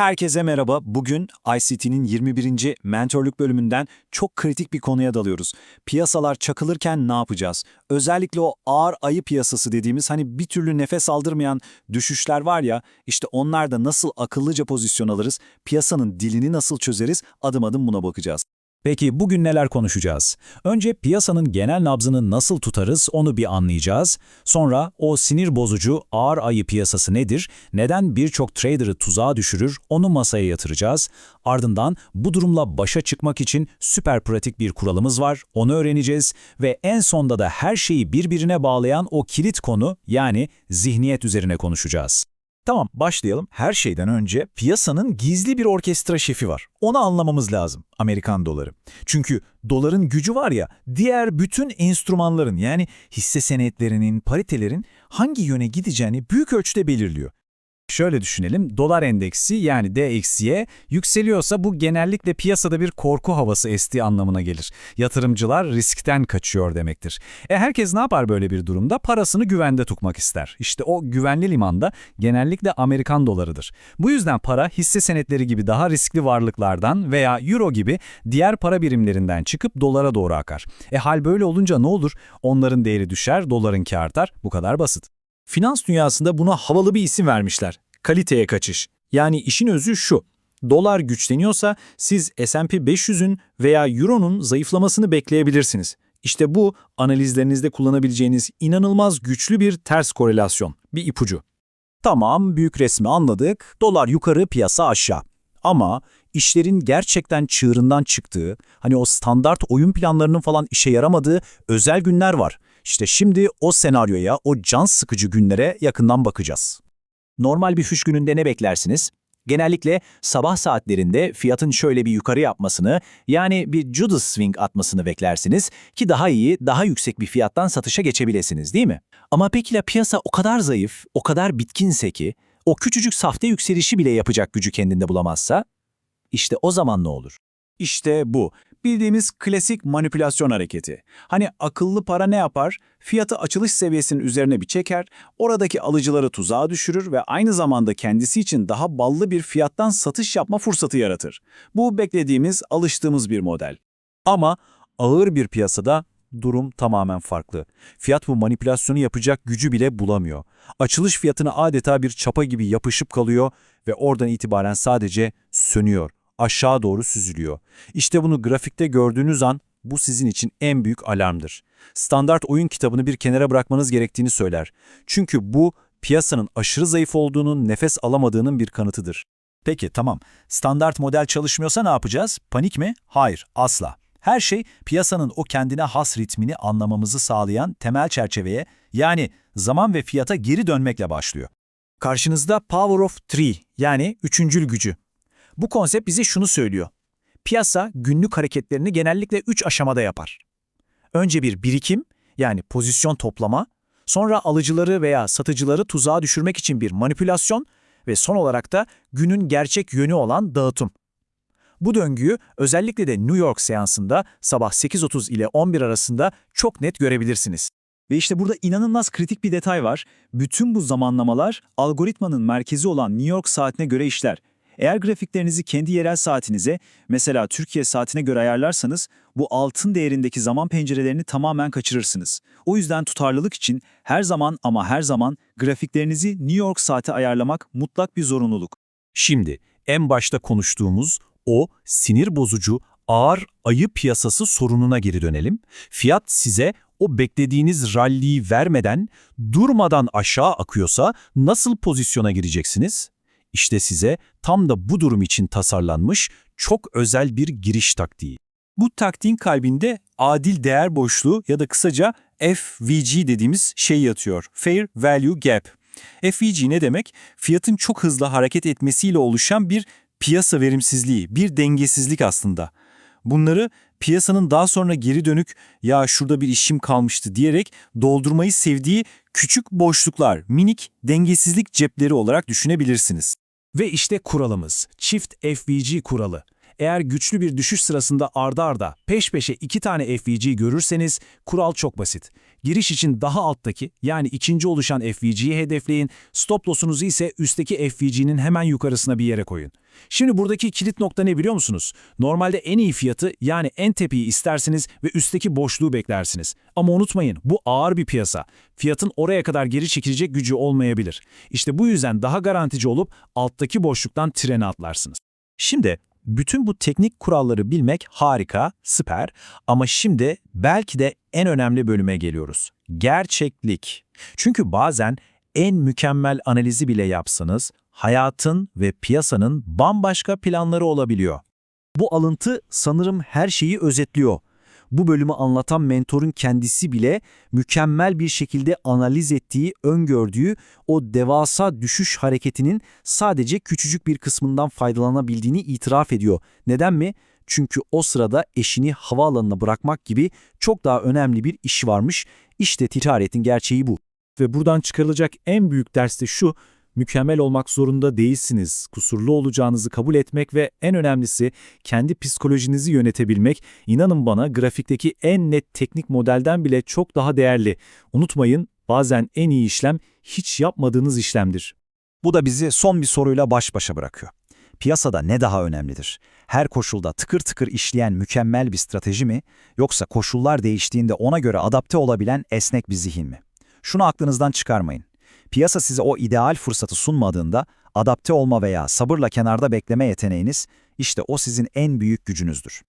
Herkese merhaba. Bugün ICT'nin 21. mentorluk bölümünden çok kritik bir konuya dalıyoruz. Piyasalar çakılırken ne yapacağız? Özellikle o ağır ayı piyasası dediğimiz hani bir türlü nefes aldırmayan düşüşler var ya, işte onlarda nasıl akıllıca pozisyon alırız, piyasanın dilini nasıl çözeriz, adım adım buna bakacağız. Peki bugün neler konuşacağız? Önce piyasanın genel nabzını nasıl tutarız onu bir anlayacağız. Sonra o sinir bozucu ağır ayı piyasası nedir? Neden birçok trader'ı tuzağa düşürür? Onu masaya yatıracağız. Ardından bu durumla başa çıkmak için süper pratik bir kuralımız var. Onu öğreneceğiz ve en sonda da her şeyi birbirine bağlayan o kilit konu yani zihniyet üzerine konuşacağız. Tamam, başlayalım. Her şeyden önce piyasanın gizli bir orkestra şefi var. Onu anlamamız lazım, Amerikan doları. Çünkü doların gücü var ya, diğer bütün enstrümanların yani hisse senetlerinin, paritelerin hangi yöne gideceğini büyük ölçüde belirliyor. Şöyle düşünelim, dolar endeksi yani DXY yükseliyorsa bu genellikle piyasada bir korku havası estiği anlamına gelir. Yatırımcılar riskten kaçıyor demektir. E herkes ne yapar böyle bir durumda? Parasını güvende tutmak ister. İşte o güvenli limanda genellikle Amerikan dolarıdır. Bu yüzden para hisse senetleri gibi daha riskli varlıklardan veya euro gibi diğer para birimlerinden çıkıp dolara doğru akar. E hal böyle olunca ne olur? Onların değeri düşer, dolarınki artar. Bu kadar basit. Finans dünyasında buna havalı bir isim vermişler. Kaliteye kaçış. Yani işin özü şu. Dolar güçleniyorsa siz S&P 500'ün veya Euro'nun zayıflamasını bekleyebilirsiniz. İşte bu analizlerinizde kullanabileceğiniz inanılmaz güçlü bir ters korelasyon, bir ipucu. Tamam, büyük resmi anladık. Dolar yukarı, piyasa aşağı. Ama işlerin gerçekten çığırından çıktığı, hani o standart oyun planlarının falan işe yaramadığı özel günler var. İşte şimdi o senaryoya, o can sıkıcı günlere yakından bakacağız. Normal bir füş gününde ne beklersiniz? Genellikle sabah saatlerinde fiyatın şöyle bir yukarı yapmasını, yani bir Judas swing atmasını beklersiniz ki daha iyi, daha yüksek bir fiyattan satışa geçebilesiniz değil mi? Ama peki la piyasa o kadar zayıf, o kadar bitkinse ki, o küçücük safte yükselişi bile yapacak gücü kendinde bulamazsa, işte o zaman ne olur? İşte bu. Bildiğimiz klasik manipülasyon hareketi. Hani akıllı para ne yapar? Fiyatı açılış seviyesinin üzerine bir çeker, oradaki alıcıları tuzağa düşürür ve aynı zamanda kendisi için daha ballı bir fiyattan satış yapma fırsatı yaratır. Bu beklediğimiz, alıştığımız bir model. Ama ağır bir piyasada durum tamamen farklı. Fiyat bu manipülasyonu yapacak gücü bile bulamıyor. Açılış fiyatına adeta bir çapa gibi yapışıp kalıyor ve oradan itibaren sadece sönüyor, aşağı doğru süzülüyor. İşte bunu grafikte gördüğünüz an bu sizin için en büyük alarmdır. Standart oyun kitabını bir kenara bırakmanız gerektiğini söyler. Çünkü bu piyasanın aşırı zayıf olduğunun, nefes alamadığının bir kanıtıdır. Peki tamam, standart model çalışmıyorsa ne yapacağız? Panik mi? Hayır, asla. Her şey piyasanın o kendine has ritmini anlamamızı sağlayan temel çerçeveye yani zaman ve fiyata geri dönmekle başlıyor. Karşınızda Power of Three yani üçüncül gücü. Bu konsept bize şunu söylüyor. Piyasa günlük hareketlerini genellikle üç aşamada yapar. Önce bir birikim yani pozisyon toplama, sonra alıcıları veya satıcıları tuzağa düşürmek için bir manipülasyon ve son olarak da günün gerçek yönü olan dağıtım. Bu döngüyü özellikle de New York seansında sabah 8.30 ile 11 arasında çok net görebilirsiniz. Ve işte burada inanılmaz kritik bir detay var. Bütün bu zamanlamalar algoritmanın merkezi olan New York saatine göre işler. Eğer grafiklerinizi kendi yerel saatinize, mesela Türkiye saatine göre ayarlarsanız bu altın değerindeki zaman pencerelerini tamamen kaçırırsınız. O yüzden tutarlılık için her zaman ama her zaman grafiklerinizi New York saate ayarlamak mutlak bir zorunluluk. Şimdi en başta konuştuğumuz o sinir bozucu ağır ayı piyasası sorununa geri dönelim. Fiyat size o beklediğiniz ralliyi vermeden, durmadan aşağı akıyorsa nasıl pozisyona gireceksiniz? İşte size tam da bu durum için tasarlanmış çok özel bir giriş taktiği. Bu taktiğin kalbinde adil değer boşluğu ya da kısaca FVG dediğimiz şey yatıyor. Fair Value Gap. FVG ne demek? Fiyatın çok hızlı hareket etmesiyle oluşan bir piyasa verimsizliği, bir dengesizlik aslında. Bunları piyasanın daha sonra geri dönük ya şurada bir işim kalmıştı diyerek doldurmayı sevdiği küçük boşluklar, minik dengesizlik cepleri olarak düşünebilirsiniz. Ve işte kuralımız, çift FVG kuralı. Eğer güçlü bir düşüş sırasında arda arda peş peşe iki tane FVG görürseniz kural çok basit. Giriş için daha alttaki yani ikinci oluşan FVG'yi hedefleyin, stop loss'unuzu ise üstteki FVG'nin hemen yukarısına bir yere koyun. Şimdi buradaki kilit nokta ne biliyor musunuz? Normalde en iyi fiyatı yani en tepeyi istersiniz ve üstteki boşluğu beklersiniz. Ama unutmayın bu ağır bir piyasa. Fiyatın oraya kadar geri çekilecek gücü olmayabilir. İşte bu yüzden daha garantici olup alttaki boşluktan trene atlarsınız. Şimdi bütün bu teknik kuralları bilmek harika, süper ama şimdi belki de en önemli bölüme geliyoruz. Gerçeklik. Çünkü bazen en mükemmel analizi bile yapsanız hayatın ve piyasanın bambaşka planları olabiliyor. Bu alıntı sanırım her şeyi özetliyor. Bu bölümü anlatan mentorun kendisi bile mükemmel bir şekilde analiz ettiği, öngördüğü o devasa düşüş hareketinin sadece küçücük bir kısmından faydalanabildiğini itiraf ediyor. Neden mi? Çünkü o sırada eşini havaalanına bırakmak gibi çok daha önemli bir işi varmış. İşte ticaretin gerçeği bu. Ve buradan çıkarılacak en büyük ders de şu, mükemmel olmak zorunda değilsiniz. Kusurlu olacağınızı kabul etmek ve en önemlisi kendi psikolojinizi yönetebilmek, inanın bana grafikteki en net teknik modelden bile çok daha değerli. Unutmayın, bazen en iyi işlem hiç yapmadığınız işlemdir. Bu da bizi son bir soruyla baş başa bırakıyor. Piyasada ne daha önemlidir? Her koşulda tıkır tıkır işleyen mükemmel bir strateji mi, yoksa koşullar değiştiğinde ona göre adapte olabilen esnek bir zihin mi? Şunu aklınızdan çıkarmayın. Piyasa size o ideal fırsatı sunmadığında adapte olma veya sabırla kenarda bekleme yeteneğiniz, işte o sizin en büyük gücünüzdür.